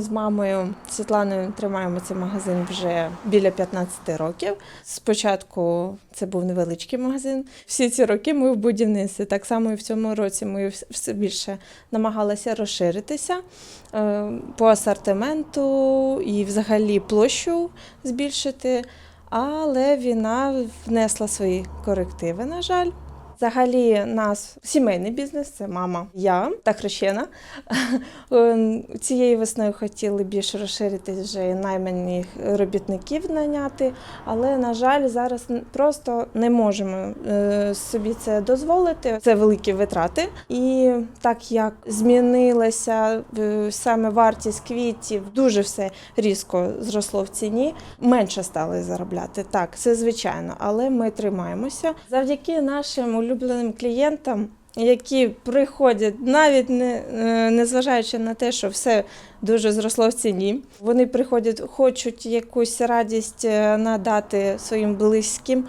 З мамою Світланою тримаємо цей магазин вже біля 15 років. Спочатку це був невеличкий магазин. Всі ці роки ми в будівництві. Так само і в цьому році ми все більше намагалися розширитися е, по асортименту і взагалі площу збільшити. Але війна внесла свої корективи, на жаль. Взагалі, нас сімейний бізнес це мама, я та хрещена. Е, Цією весною хотіли більш розширитись вже найманих робітників наняти, але, на жаль, зараз просто не можемо е, собі це дозволити. Це великі витрати. І так як змінилася е, саме вартість квітів, дуже все різко зросло в ціні. Менше стали заробляти. Так, це звичайно, але ми тримаємося завдяки нашим улюбленим клієнтам. Які приходять навіть не е, незважаючи на те, що все дуже зросло в ціні. Вони приходять, хочуть якусь радість е, надати своїм близьким.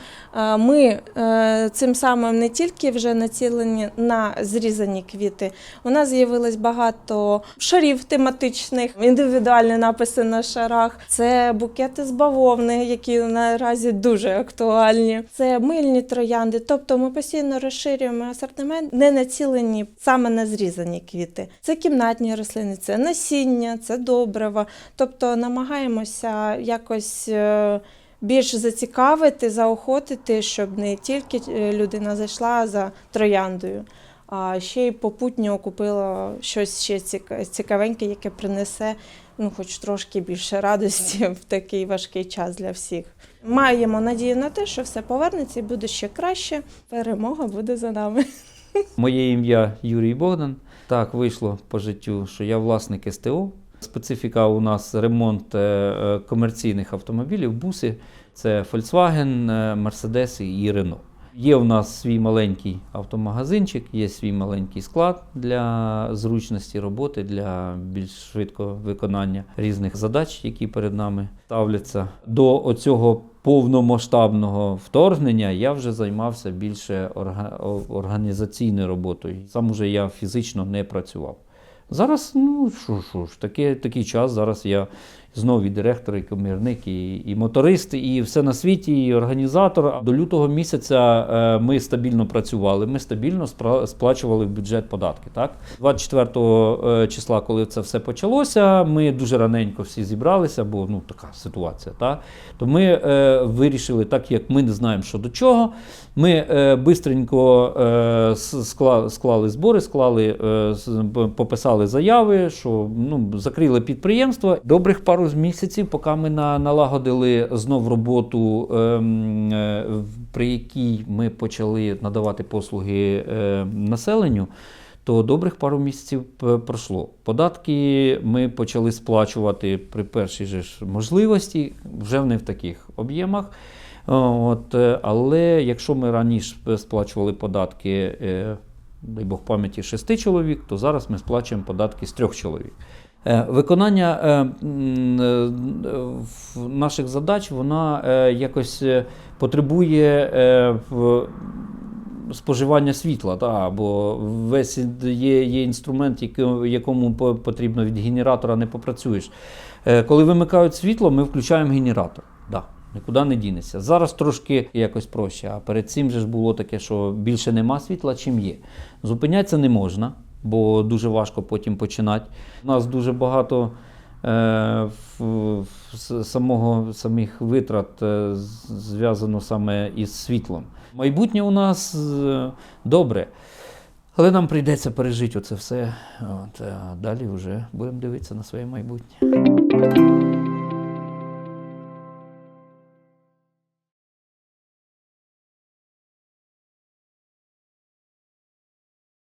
Ми е, цим самим не тільки вже націлені на зрізані квіти. У нас з'явилось багато шарів тематичних, індивідуальні написи на шарах. Це букети з бавовни, які наразі дуже актуальні. Це мильні троянди. Тобто ми постійно розширюємо асортимент, не націлені саме на зрізані квіти. Це кімнатні рослини, це насіння, це добрива. Тобто намагаємося якось. е, Більш зацікавити, заохотити, щоб не тільки е, людина зайшла за трояндою, а ще й попутньо купила щось ще ціка- цікавеньке, яке принесе ну, хоч трошки більше радості в такий важкий час для всіх. Маємо надію на те, що все повернеться і буде ще краще. Перемога буде за нами. Моє ім'я Юрій Богдан. Так вийшло по життю, що я власник СТО. Специфіка у нас ремонт е, е, комерційних автомобілів, буси. Це Volkswagen, е, Mercedes і Renault. Є у нас свій маленький автомагазинчик, є свій маленький склад для зручності роботи, для більш швидкого виконання різних задач, які перед нами ставляться. До оцього повномасштабного вторгнення я вже займався більше орга- організаційною роботою. Сам уже я фізично не працював. Зараз, ну що, що ж, такий, такий час. Зараз я знову і директор, і комірник, і, і моторист, і все на світі, і організатор. До лютого місяця е, ми стабільно працювали, ми стабільно сплачували в бюджет податки. Так? 24 е, числа, коли це все почалося, ми дуже раненько всі зібралися, бо ну, така ситуація. Так? То ми е, вирішили, так як ми не знаємо, що до чого. Ми е, бистренько е, с- скла, склали збори, склали, е, пописали заяви, що ну, закрили підприємство. Добрих пару місяців, поки ми на, налагодили знов роботу, ем, е, при якій ми почали надавати послуги е, населенню. То добрих пару місяців пройшло. Податки ми почали сплачувати при першій же ж можливості, вже не в таких об'ємах. От, е, але якщо ми раніше сплачували податки, е, дай Бог пам'яті, шести чоловік, то зараз ми сплачуємо податки з трьох чоловік. Е, Виконання е, е, наших задач вона якось потребує споживання світла, та, бо весь є, є інструмент, якому потрібно від генератора не попрацюєш. Коли вимикають світло, ми включаємо генератор. Да. Нікуди не дінеться. Зараз трошки якось проще, а перед цим же ж було таке, що більше нема світла, чим є. Зупинятися не можна, бо дуже важко потім починати. У нас дуже багато е, самого, самих витрат е, зв'язано саме із світлом. Майбутнє у нас е, добре. Але нам прийдеться пережити оце все. От, а далі вже будемо дивитися на своє майбутнє.